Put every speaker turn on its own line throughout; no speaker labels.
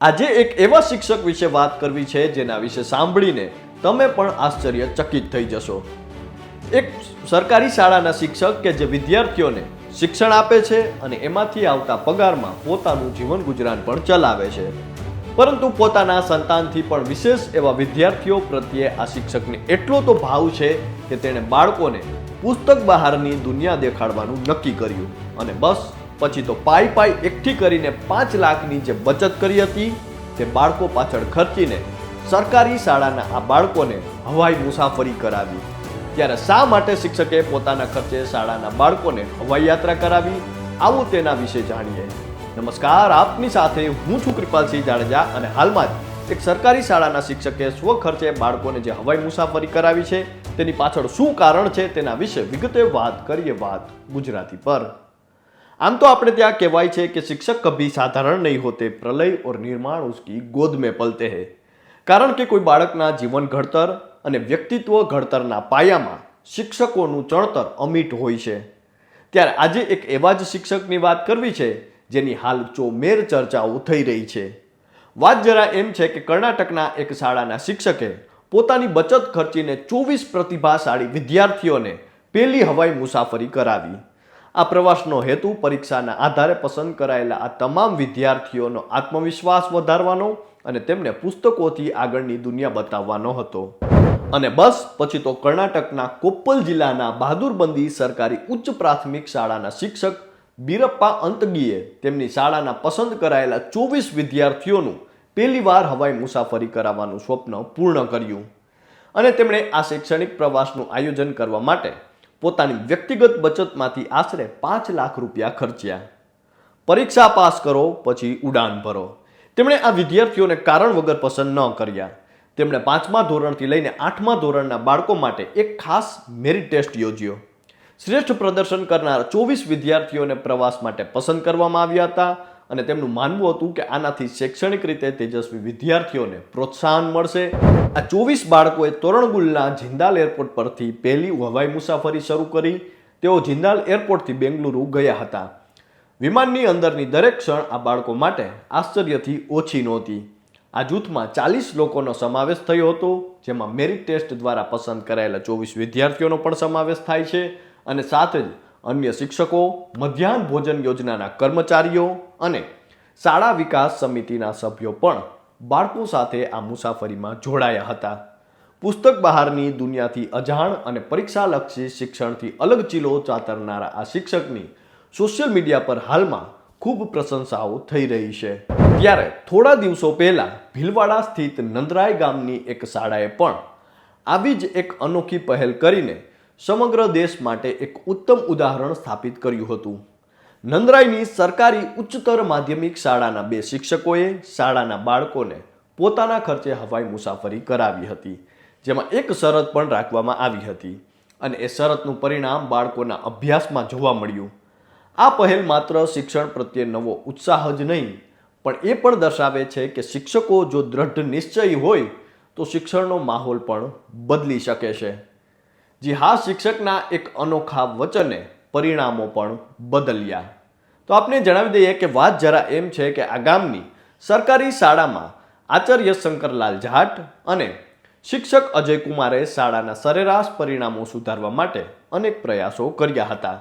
આજે એક એવા શિક્ષક વિશે વાત કરવી છે જેના વિશે સાંભળીને તમે પણ આશ્ચર્યચકિત થઈ જશો. એક સરકારી શાળાના શિક્ષક કે જે વિદ્યાર્થીઓને શિક્ષણ આપે છે અને એમાંથી આવતા પગારમાં પોતાનું જીવન ગુજરાન પણ ચલાવે છે. પરંતુ પોતાના સંતાનથી પણ વિશેષ એવા વિદ્યાર્થીઓ પ્રત્યે આ શિક્ષકને એટલો તો ભાવ છે કે તેણે બાળકોને પુસ્તક બહારની દુનિયા દેખાડવાનું નક્કી કર્યું અને બસ પછી તો પાઈ પાઈ એકઠી કરીને પાંચ લાખની જે બચત કરી હતી, તે બાળકો પાછળ ખર્ચીને સરકારી શાળાના આ બાળકોને હવાઈ મુસાફરી કરાવી. ત્યારે શા માટે શિક્ષકે પોતાના ખર્ચે શાળાના બાળકોને હવાઈ યાત્રા કરાવી? આવું તેના વિશે જાણીએ. નમસ્કાર, આપની સાથે હું છું કૃપાલસિંહ જાડેજા અને હાલમાં જ એક સરકારી શાળાના શિક્ષકે સ્વખર્ચે બાળકોને જે હવાઈ મુસાફરી કરાવી છે, તેની પાછળ શું કારણ છે તેના વિશે વિગતે વાત કરીએ વાત ગુજરાતી પર. આમ તો આપણે ત્યાં કહેવાય છે કે શિક્ષક કભી સાધારણ નહીં હોતે, પ્રલય ઓર નિર્માણ ઉસકી ગોદ મેં પલતે હે. કારણ કે કોઈ બાળકના જીવન ઘડતર અને વ્યક્તિત્વ ઘડતરના પાયામાં શિક્ષકોનું ચણતર અમીટ હોય છે. ત્યારે આજે એક એવા જ શિક્ષકની વાત કરવી છે, જેની હાલ ચોમેર ચર્ચાઓ થઈ રહી છે. વાત જરા એમ છે કે કર્ણાટકના એક શાળાના શિક્ષકે પોતાની બચત ખર્ચીને ચોવીસ પ્રતિભાશાળી વિદ્યાર્થીઓને પહેલી હવાઈ મુસાફરી કરાવી. આ પ્રવાસનો હેતુ પરીક્ષાના આધારે પસંદ કરાયેલા આ તમામ વિદ્યાર્થીઓનો આત્મવિશ્વાસ વધારવાનો અને તેમને પુસ્તકોથી આગળની દુનિયા બતાવવાનો હતો. અને બસ, પછી તો કર્ણાટકના કોપ્પલ જિલ્લાના બહાદુરબંદી સરકારી ઉચ્ચ પ્રાથમિક શાળાના શિક્ષક બીરપ્પા અંતગીએ તેમની શાળાના પસંદ કરાયેલા ચોવીસ વિદ્યાર્થીઓનું પહેલીવાર હવાઈ મુસાફરી કરાવવાનું સ્વપ્ન પૂર્ણ કર્યું. અને તેમણે આ શૈક્ષણિક પ્રવાસનું આયોજન કરવા માટે પોતાની વ્યક્તિગત બચતમાંથી આશરે પાંચ લાખ રૂપિયા ખર્ચ્યા. પરીક્ષા પાસ કરો, પછી ઉડાન ભરો. તેમણે આ વિદ્યાર્થીઓને કારણ વગર પસંદ ન કર્યા. તેમણે પાંચમા ધોરણથી લઈને આઠમા ધોરણના બાળકો માટે એક ખાસ મેરિટ ટેસ્ટ યોજ્યો. શ્રેષ્ઠ પ્રદર્શન કરનાર ચોવીસ વિદ્યાર્થીઓને પ્રવાસ માટે પસંદ કરવામાં આવ્યા હતા. અને તેમનું માનવું હતું કે આનાથી શૈક્ષણિક રીતે તેજસ્વી વિદ્યાર્થીઓને પ્રોત્સાહન મળશે. આ ચોવીસ બાળકોએ તોરણગુલના જિંદાલ એરપોર્ટ પરથી પહેલી હવાઈ મુસાફરી શરૂ કરી. તેઓ જિંદાલ એરપોર્ટથી બેંગલુરુ ગયા હતા. વિમાનની અંદરની દરેક ક્ષણ આ બાળકો માટે આશ્ચર્યથી ઓછી નહોતી. આ જૂથમાં ચાલીસ લોકોનો સમાવેશ થયો હતો, જેમાં મેરિટ ટેસ્ટ દ્વારા પસંદ કરાયેલા ચોવીસ વિદ્યાર્થીઓનો પણ સમાવેશ થાય છે અને સાથે જ અન્ય શિક્ષકો, મધ્યાહન ભોજન યોજનાના કર્મચારીઓ અને શાળા વિકાસ સમિતિના સભ્યો પણ બાળકો સાથે આ મુસાફરીમાં જોડાયા હતા. પુસ્તક બહારની દુનિયાથી અજાણ અને પરીક્ષાલક્ષી શિક્ષણથી અલગ ચીલો ચાતરનારા આ શિક્ષકની સોશિયલ મીડિયા પર હાલમાં ખૂબ પ્રશંસાઓ થઈ રહી છે. ત્યારે થોડા દિવસો પહેલાં ભીલવાડા સ્થિત નંદરાય ગામની એક શાળાએ પણ આવી જ એક અનોખી પહેલ કરીને સમગ્ર દેશ માટે એક ઉત્તમ ઉદાહરણ સ્થાપિત કર્યું હતું. નંદરાયની સરકારી ઉચ્ચતર માધ્યમિક શાળાના બે શિક્ષકોએ શાળાના બાળકોને પોતાના ખર્ચે હવાઈ મુસાફરી કરાવી હતી, જેમાં એક શરત પણ રાખવામાં આવી હતી અને એ શરતનું પરિણામ બાળકોના અભ્યાસમાં જોવા મળ્યું. આ પહેલ માત્ર શિક્ષણ પ્રત્યે નવો ઉત્સાહ જ નહીં, પણ એ પણ દર્શાવે છે કે શિક્ષકો જો દ્રઢ નિશ્ચયી હોય, તો શિક્ષણનો માહોલ પણ બદલી શકે છે. જી હા, શિક્ષકના એક અનોખા વચને પરિણામો પણ બદલ્યા. તો આપને જણાવી દઈએ કે વાત જરા એમ છે કે આ ગામની સરકારી શાળામાં આચાર્ય શંકરલાલ જાટ અને શિક્ષક અજય કુમારે શાળાના સરેરાશ પરિણામો સુધારવા માટે અનેક પ્રયાસો કર્યા હતા.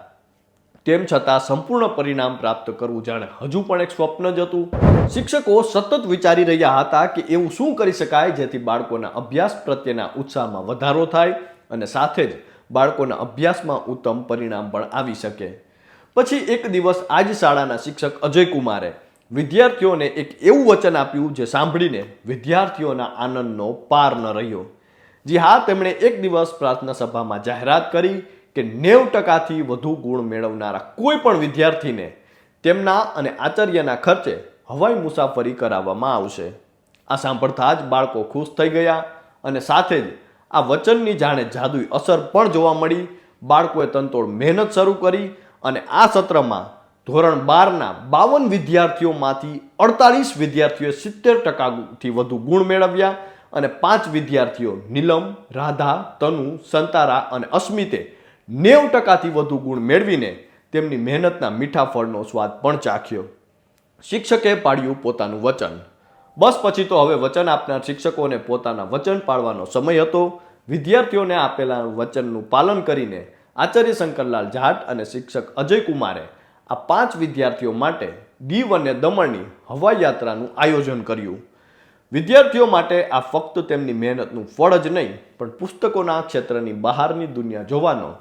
તેમ છતાં સંપૂર્ણ પરિણામ પ્રાપ્ત કરવું જાણે હજુ પણ એક સ્વપ્ન જ હતું. શિક્ષકો સતત વિચારી રહ્યા હતા કે એવું શું કરી શકાય જેથી બાળકોના અભ્યાસ પ્રત્યેના ઉત્સાહમાં વધારો થાય અને સાથે જ બાળકોના અભ્યાસમાં ઉત્તમ પરિણામ પણ આવી શકે. પછી એક દિવસ આ જ શાળાના શિક્ષક અજય કુમારે વિદ્યાર્થીઓને એક એવું વચન આપ્યું જે સાંભળીને વિદ્યાર્થીઓના આનંદનો પાર ન રહ્યો. જી હા, તેમણે એક દિવસ પ્રાર્થના સભામાં જાહેરાત કરી કે નેવ ટકાથી વધુ ગુણ મેળવનારા કોઈ પણ વિદ્યાર્થીને તેમના અને આચાર્યના ખર્ચે હવાઈ મુસાફરી કરાવવામાં આવશે. આ સાંભળતા જ બાળકો ખુશ થઈ ગયા અને સાથે જ આ વચનની જાણે જાદુઈ અસર પણ જોવા મળી. બાળકોએ તનતોડ મહેનત શરૂ કરી અને આ સત્રમાં ધોરણ બારના બાવન વિદ્યાર્થીઓમાંથી અડતાલીસ વિદ્યાર્થીઓએ સિત્તેર ટકાથી વધુ ગુણ મેળવ્યા અને પાંચ વિદ્યાર્થીઓ નીલમ, રાધા, તનુ, સંતારા અને અસ્મિતે નેવ ટકાથી વધુ ગુણ મેળવીને તેમની મહેનતના મીઠા ફળનો સ્વાદ પણ ચાખ્યો. શિક્ષકે પાડ્યું પોતાનું વચન. બસ પછી તો હવે વચન આપનાર શિક્ષકોને પોતાના વચન પાળવાનો સમય હતો. વિદ્યાર્થીઓને આપેલા વચનનું પાલન કરીને આચાર્ય શંકરલાલ જાટ અને શિક્ષક અજય કુમારે આ પાંચ વિદ્યાર્થીઓ માટે દીવ અને દમણની હવાઈ યાત્રાનું આયોજન કર્યું. વિદ્યાર્થીઓ માટે આ ફક્ત તેમની મહેનતનું ફળ જ નહીં, પણ પુસ્તકોના ક્ષેત્રની બહારની દુનિયા જોવાનો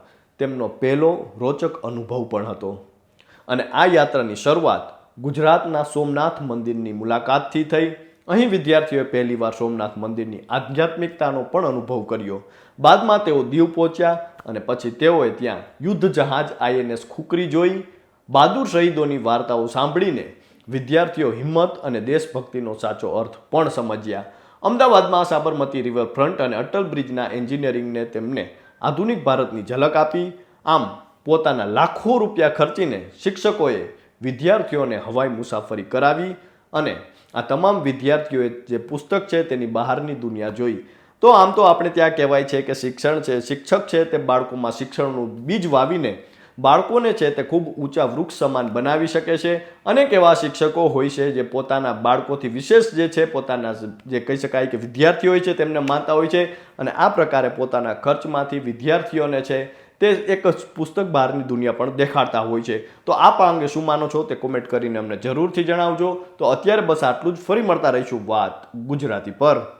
તેમનો પહેલો રોચક અનુભવ પણ હતો. અને આ યાત્રાની શરૂઆત ગુજરાતના સોમનાથ મંદિરની મુલાકાતથી થઈ. અહીં વિદ્યાર્થીઓએ પહેલીવાર સોમનાથ મંદિરની આધ્યાત્મિકતાનો પણ અનુભવ કર્યો. બાદમાં તેઓ દીવ પહોંચ્યા અને પછી તેઓએ ત્યાં યુદ્ધ જહાજ આઈએનએસ ખુકરી જોઈ. બહાદુર શહીદોની વાર્તાઓ સાંભળીને વિદ્યાર્થીઓ હિંમત અને દેશભક્તિનો સાચો અર્થ પણ સમજ્યા. અમદાવાદમાં સાબરમતી રિવરફ્રન્ટ અને અટલ બ્રિજના એન્જિનિયરિંગને તેમને આધુનિક ભારતની ઝલક આપી. આમ, પોતાના લાખો રૂપિયા ખર્ચીને શિક્ષકોએ વિદ્યાર્થીઓને હવાઈ મુસાફરી કરાવી અને આ તમામ વિદ્યાર્થીઓએ જે પુસ્તક છે તેની બહારની દુનિયા જોઈ. તો આમ તો આપણે ત્યાં કહેવાય છે કે શિક્ષણ છે, શિક્ષક છે તે બાળકોમાં શિક્ષણનું બીજ વાવીને બાળકોને છે તે ખૂબ ઊંચા વૃક્ષ સમાન બનાવી શકે છે અનેક એવા શિક્ષકો હોય છે જે પોતાના બાળકોથી વિશેષ જે છે પોતાના જે કહી શકાય કે વિદ્યાર્થીઓ હોય છે તેમને માનતા હોય છે અને આ પ્રકારે પોતાના ખર્ચમાંથી વિદ્યાર્થીઓને છે તે એક પુસ્તક બહારની દુનિયા પણ દેખાડતા હોય છે. તો આપ આ અંગે શું માનો છો તે કોમેન્ટ કરીને અમને જરૂરથી જણાવજો. તો અત્યારે બસ આટલું જ. ફરી મળતા રહીશું વાત ગુજરાતી પર.